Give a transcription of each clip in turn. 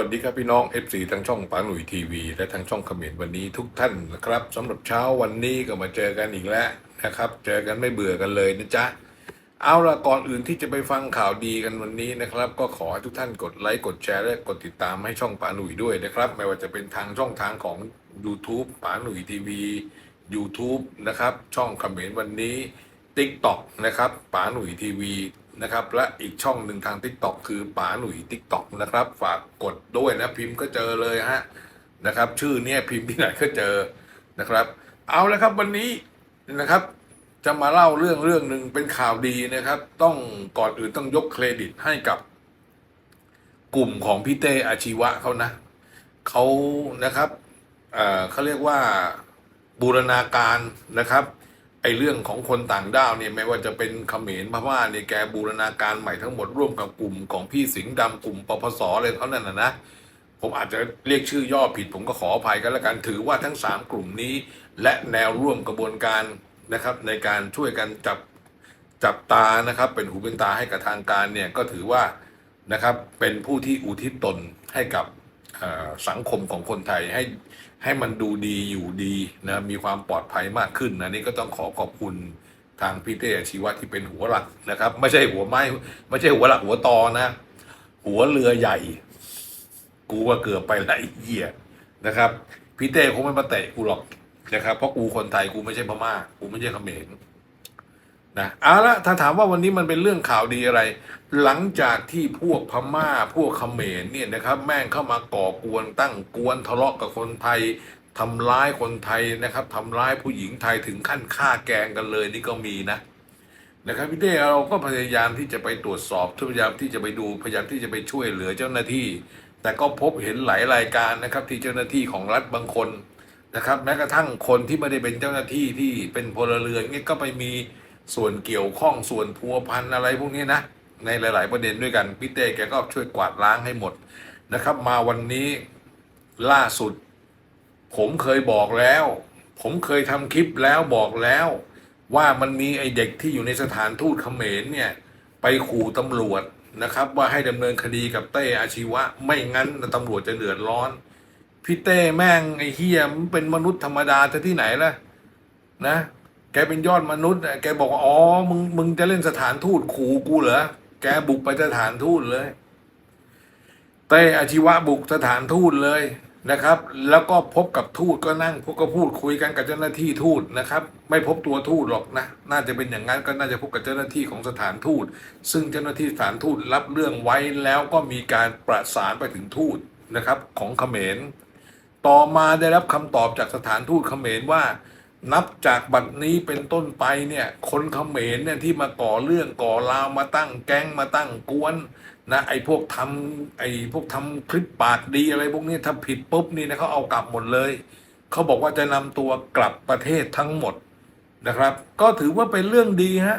วัสดีครับพี่น้อง FC ทั้งช่องปาหนุ่ยทีวีและทั้งช่องเขมรวันนี้ทุกท่านนะครับสำหรับเช้าวันนี้ก็มาเจอกันอีกแล้วนะครับ เจอกันไม่เบื่อกันเลยนะจ๊ะเอาละก่อนอื่นที่จะไปฟังข่าวดีกันวันนี้นะครับ ก็ขอให้ทุกท่านกดไลค์กดแชร์และกดติดตามให้ช่องปาหนุ่ยด้วยนะครับ ไม่ว่าจะเป็นทางช่องทางของ YouTube ปาหนุ่ยทีวี u t u b e นะครับช่องเขมรวันนี้ TikTok นะครับป๋าหนุ่ยทีวี นะครับ และอีกช่องหนึ่งทาง TikTok คือป๋าหนุ่ย TikTok นะครับ ฝากกดด้วยนะพิมพ์ก็เจอเลยฮะนะครับ ชื่อเนี้ยพิมพ์ที่ไหนก็เจอนะครับ เอาละครับวันนี้นะครับจะมาเล่าเรื่องเรื่องหนึ่งเป็นข่าวดีนะครับ ต้องก่อนอื่นต้องยกเครดิตให้กับ กลุ่มของพี่เต้อาชีวะเขานะเขานะครับเเขาเรียกว่าบูรณาการนะครับ ไอเรื่องของคนต่างด้าวเนี่ยไม่ว่าจะเป็นเขมรพม่าเนี่ยแกบูรณาการใหม่ทั้งหมดร่วมกับกลุ่มของพี่สิงห์ดำกลุ่มปปสอะไรเขานั่นนะนะผมอาจจะเรียกชื่อย่อผิดผมก็ขออภัยกันแล้วกันถือว่าทั้งสามกลุ่มนี้ และแนวร่วมกระบวนการนะครับ ในการช่วยกันจับจับตานะครับ เป็นหูเป็นตาให้กับทางการเนี่ยก็ถือว่านะครับเป็นผู้ที่อุทิศตนให้กับสังคมของคนไทยให้ ให้มันดูดีอยู่ดีนะมีความปลอดภัยมากขึ้นนะนี่ก็ต้องขอขอบคุณทางพี่เต้ชีวะที่เป็นหัวหลักนะครับ ไม่ใช่หัวไม้ไม่ใช่หัวหลักหัวตอนะ หัวเรือใหญ่ กูว่าเกือบไปละไอ้เหี้ยนะครับพี่เต้คงไม่มาเตะกูหรอกนะครับเพราะกูคนไทยกูไม่ใช่พม่ากูไม่ใช่เขมร นะเอาละถ้าถามว่าวันนี้มันเป็นเรื่องข่าวดีอะไร หลังจากที่พวกพม่าพวกเขมรเนี่ยนะครับ แม่งเข้ามาก่อกวนตั้งกวนทะเลาะกับคนไทยทำร้ายคนไทยนะครับทำร้ายผู้หญิงไทยถึงขั้นฆ่าแกงกันเลยนี่ก็มีนะนะครับพี่เต้เราก็พยายามที่จะไปตรวจสอบพยายามที่จะไปดูพยายามที่จะไปช่วยเหลือเจ้าหน้าที่ แต่ก็พบเห็นหลายรายการนะครับ ที่เจ้าหน้าที่ของรัฐบางคนนะครับ แม้กระทั่งคนที่ไม่ได้เป็นเจ้าหน้าที่ที่เป็นพลเรือนเนี่ยก็ไปมี ส่วนเกี่ยวข้องส่วนพัวพันอะไรพวกนี้นะ ในหลาย ๆ ประเด็นด้วยกันพี่เต้แกก็ช่วยกวาดล้างให้หมดนะครับ มาวันนี้ล่าสุด ผมเคยบอกแล้ว ผมเคยทำคลิปแล้วบอกแล้ว ว่ามันมีไอเด็กที่อยู่ในสถานทูตเขมรเนี่ยไปขู่ตำรวจนะครับ ว่าให้ดำเนินคดีกับเต้อาชีวะ ไม่งั้นตำรวจจะเดือดร้อนพี่เต้แม่งไอเฮียมนเป็นมนุษย์ธรรมดาจะที่ไหนล่ะนะ แกเป็นยอดมนุษย์แกบอกว่าอ๋อมึงมึงจะเล่นสถานทูตขู่กูเหรอแกบุกไปสถานทูตเลยเต้อาชีวะบุกสถานทูตเลยนะครับ แล้วก็พบกับทูตก็นั่งพวกก็พูดคุยกันกับเจ้าหน้าที่ทูตนะครับ ไม่พบตัวทูตหรอกนะ น่าจะเป็นอย่างนั้นก็น่าจะพบกับเจ้าหน้าที่ของสถานทูต ซึ่งเจ้าหน้าที่สถานทูตรับเรื่องไว้แล้วก็มีการประสานไปถึงทูตนะครับ ของเขมร ต่อมาได้รับคำตอบจากสถานทูตเขมรว่า นับจากบัดนี้เป็นต้นไปเนี่ย คนเขมรเนี่ยที่มาก่อเรื่องก่อราวมาตั้งแก๊งมาตั้งกวนนะไอ้พวกทำไอ้พวกทำคลิปปากดีอะไรพวกนี้ถ้าผิดปุ๊บนี่นะเขาเอากลับหมดเลย เขาบอกว่าจะนำตัวกลับประเทศทั้งหมดนะครับ ก็ถือว่าเป็นเรื่องดีฮะ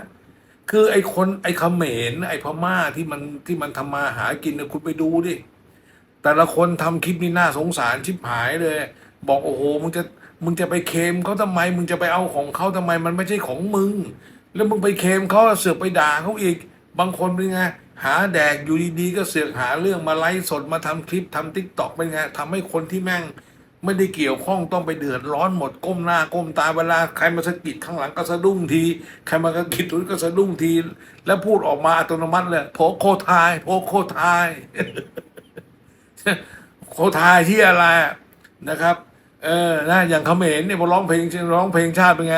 คือไอ้คนไอ้เขมรไอ้พม่าที่มันที่มันทำมาหากินนี่ยคุณไปดูดิแต่ละคนทำคลิปนี่น่าสงสารชิบหายเลย บอกโอ้โหมึงจะ มึงจะไปเคลมเขาทำไม มึงจะไปเอาของเขาทำไม มันไม่ใช่ของมึง แล้วมึงไปเคลมเขาเสือกไปด่าเขาอีก บางคนเป็นไงหาแดกอยู่ดีๆก็เสือกหาเรื่องมาไลฟ์สดมาทำคลิปทำทิกตอกเป็นไงทำให้คนที่แม่งไม่ได้เกี่ยวข้องต้องไปเดือดร้อนหมดก้มหน้าก้มตาเวลาใครมาสะกิดข้างหลังก็สะดุ้งที ใครมาสะกิดตุ้นก็สะดุ้งที แล้วพูดออกมาอัตโนมัติเลยโพโคทายโพโคทาย โคทายที่อะไรนะครับ เออนะอย่างเขมรเนี่ยพอร้องเพลงร้องเพลงชาติเป็นไง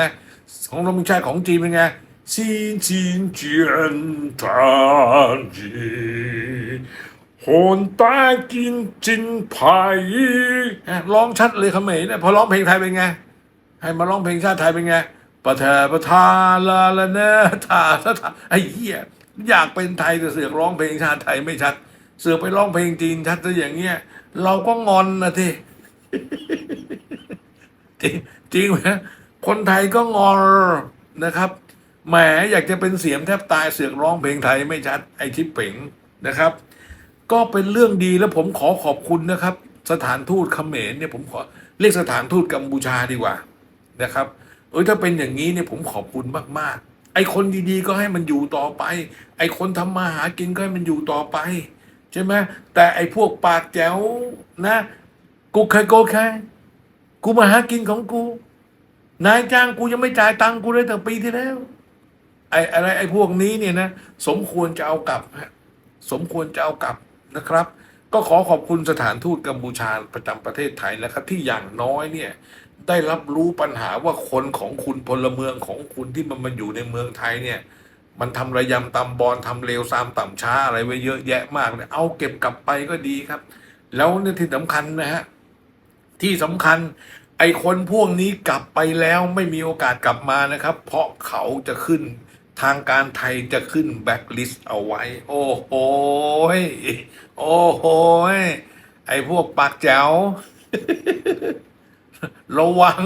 ของร้องเพลงชาติของจีนเป็นไงซีจีนเจียนทานจีหนตากินจินไผ่ร้องชัดเลยเขมรเนี่ยพอร้องเพลงไทยเป็นไง ให้มาร้องเพลงชาติไทยเป็นไงปะเทปะทาลาละเนทาทาทาไอ้เหี้ยอยากเป็นไทยแต่เสือกร้องเพลงชาติไทยไม่ชัด เสือกไปร้องเพลงจีนชัดซะอย่างเงี้ยเราก็งอนนะที จริงไหมคนไทยก็งอนะครับแหมอยากจะเป็นเสียงแทบตายเสือกร้องเพลงไทยไม่ชัดไอชิปเป๋งนะครับ ก็เป็นเรื่องดีแล้วผมขอขอบคุณนะครับ สถานทูตเขมรเนี่ยผมขอเรียกสถานทูตกัมพูชาดีกว่านะครับเออถ้าเป็นอย่างนี้เนี่ยผมขอบคุณมากๆ ไอคนดีๆก็ให้มันอยู่ต่อไป ไอคนทำมาหากินก็ให้มันอยู่ต่อไป ใช่ไหมแต่ไอพวกปากแจ๋วนะกูเคยโกเคย กูมาหากินของกู นายจ้างกูยังไม่จ่ายตังค์กูเลยตั้งปีที่แล้ว ไอ้อะไรไอ้พวกนี้เนี่ยนะสมควรจะเอากลับฮะสมควรจะเอากลับนะครับ ก็ขอขอบคุณสถานทูตกัมพูชาประจำประเทศไทยนะครับ ที่อย่างน้อยเนี่ยได้รับรู้ปัญหาว่าคนของคุณพลเมืองของคุณที่มันมาอยู่ในเมืองไทยเนี่ย มันทำระยำตำบอลทำเลวซามต่ำช้าอะไรไว้เยอะแยะมากเลยเอาเก็บกลับไปก็ดีครับ แล้วเนี่ยที่สำคัญนะฮะ ที่สำคัญ ไอ้คนพวกนี้กลับไปแล้วไม่มีโอกาสกลับมานะครับ เพราะเขาจะขึ้นทางการไทยจะขึ้นแบ็คลิสต์เอาไว้ โอ้โหโอ้โหไอ้พวกปากแจ๋วระวัง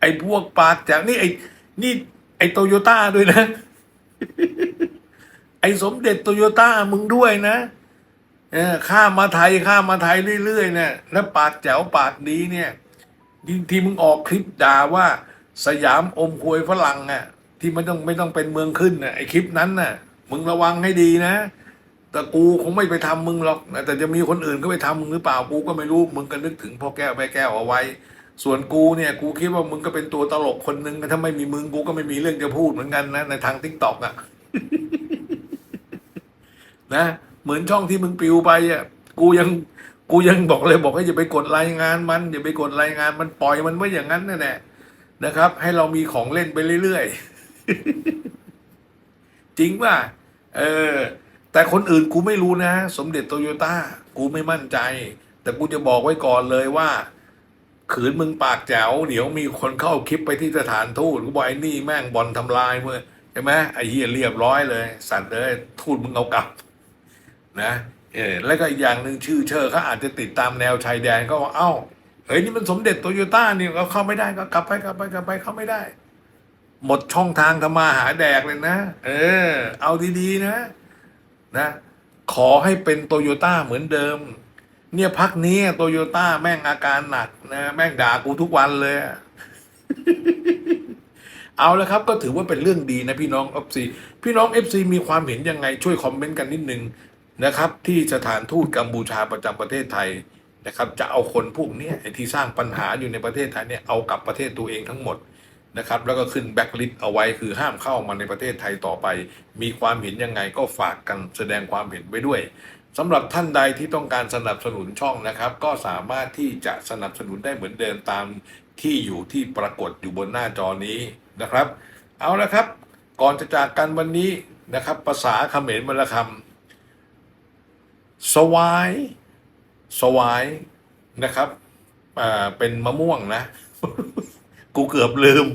ไอ้พวกปากแจ๋วนี่ไอ้นี่ไอ้โตโยต้าด้วยนะ ไอ้สมเด็จโตโยต้ามึงด้วยนะ เออข้ามมาไทยข้ามมาไทยเรื่อยๆเนี่ยแล้วปากแจ๋วปากดีเนี่ยที่ที่มึงออกคลิปด่าว่าสยามอมควยฝรั่งอะที่ไมันต้องไม่ต้องเป็นเมืองขึ้นน่ะไอคลิปนั้นน่ะ มึงระวังให้ดีนะ แต่กูคงไม่ไปทำมึงหรอกแต่จะมีคนอื่นก็ไปทำมึงหรือเปล่ากูก็ไม่รู้มึงก็นึกถึงพ่อแก้วแม่แก้วเอาไว้ ส่วนกูเนี่ยกูคิดว่ามึงก็เป็นตัวตลกคนหนึ่งถ้าไม่มีมึงกูก็ไม่มีเรื่องจะพูดเหมือนกันนะในทางทิกตอกอะนะ เหมือนช่องที่มึงปลิวไปอะกูยังกูยังบอกเลยบอกให้อย่าไปกดรายงานมันอย่าไปกดรายงานมันปล่อยมันไว้อย่างนั้นนั่นแหละนะครับ ให้เรามีของเล่นไปเรื่อยๆจริงป่ะเออ แต่คนอื่นกูไม่รู้นะ สมเด็จโตโยต้ากูไม่มั่นใจ แต่กูจะบอกไว้ก่อนเลยว่า ขืนมึงปากแจ๋วเดี๋ยวมีคนเข้าคลิปไปที่สถานทูตกูบอกไอ้นี่แม่งบอลทำลายเมื่อใช่ไหมไอ้เฮียเรียบร้อยเลย สัตว์เลยทูตมึงเอากลับ นะเออแล้วก็อีกอย่างหนึ่งชื่อเชอเขาอาจจะติดตามแนวชายแดนก็ว่าเอ้าเฮ้ยนี่มันสมเด็จโตโยต้านี่ก็เข้าไม่ได้ก็กลับไปกลับไปกลับไปเข้าไม่ได้ หมดช่องทางทำมาหาแดกเลยนะ เออ เอาดีๆนะ นะ ขอให้เป็นโตโยต้าเหมือนเดิม เนี่ยพักนี้โตโยต้าแม่งอาการหนักนะแม่งด่ากูทุกวันเลย เอาแล้วครับ ก็ถือว่าเป็นเรื่องดีนะพี่น้องเอฟซีพี่น้องเอฟซีมีความเห็นยังไงช่วยคอมเมนต์กันนิดนึง นะครับ ที่สถานทูตกัมพูชาประจำประเทศไทยนะครับ จะเอาคนพวกนี้ที่สร้างปัญหาอยู่ในประเทศไทยเนี่ยเอากลับประเทศตัวเองทั้งหมดนะครับ แล้วก็ขึ้นแบ็คลิสต์เอาไว้คือห้ามเข้ามาในประเทศไทยต่อไป มีความเห็นยังไงก็ฝากกันแสดงความเห็นไว้ด้วยสำหรับท่านใดที่ต้องการสนับสนุนช่องนะครับ ก็สามารถที่จะสนับสนุนได้เหมือนเดิมตามที่อยู่ที่ปรากฏอยู่บนหน้าจอนี้นะครับ เอาละครับ ก่อนจะจากกันวันนี้นะครับ ภาษาเขมรมลคำ สวายสวายนะครับอ่าเป็นมะม่วงนะ กูเกือบลืม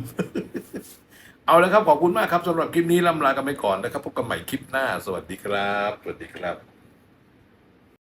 เอาละครับ ขอบคุณมากครับสำหรับคลิปนี้ลำลากันไปก่อนนะครับ พบกันใหม่คลิปหน้า สวัสดีครับ สวัสดีครับ